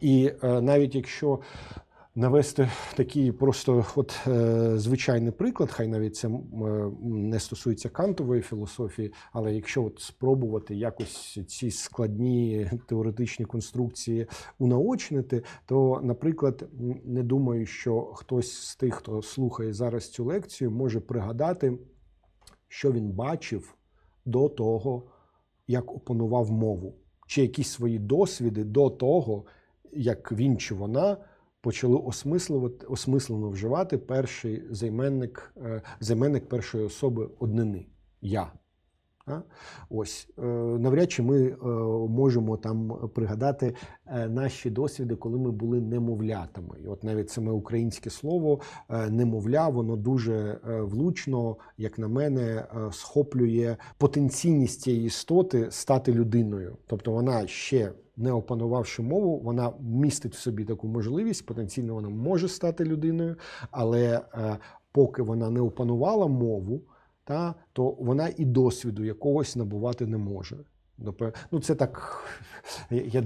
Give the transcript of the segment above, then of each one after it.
І е, навіть якщо навести такий просто от е, звичайний приклад, хай навіть це е, не стосується кантової філософії, але якщо от спробувати якось ці складні теоретичні конструкції унаочнити, то, наприклад, не думаю, що хтось з тих, хто слухає зараз цю лекцію, може пригадати, що він бачив до того, як опанував мову, чи якісь свої досвіди до того, як він чи вона почали осмислювати, осмислено вживати перший займенник, е, займенник першої особи однини я. Ось е, навряд чи ми е, можемо там пригадати е, наші досвіди, коли ми були немовлятами. І от навіть саме українське слово немовля, воно дуже влучно, як на мене, схоплює потенційність цієї істоти стати людиною. Тобто вона ще не опанувавши мову, вона містить в собі таку можливість, потенційно вона може стати людиною, але е, поки вона не опанувала мову, та, то вона і досвіду якогось набувати не може. Ну, це так, я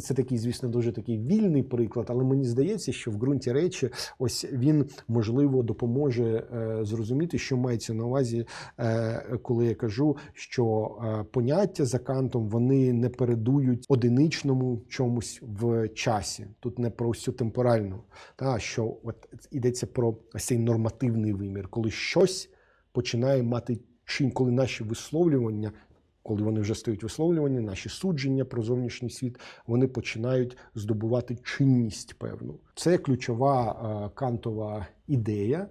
це такий, звісно, дуже такий вільний приклад, але мені здається, що в ґрунті речі, ось він можливо допоможе е, зрозуміти, що мається на увазі, е, коли я кажу, що е, поняття за кантом вони не передують одиничному чомусь в часі. Тут не про всю темпоральну, та що от йдеться про цей нормативний вимір, коли щось починає мати чин, коли наші висловлювання, коли вони вже стають висловлювання, наші судження про зовнішній світ, вони починають здобувати чинність певну. Це ключова е, кантова ідея.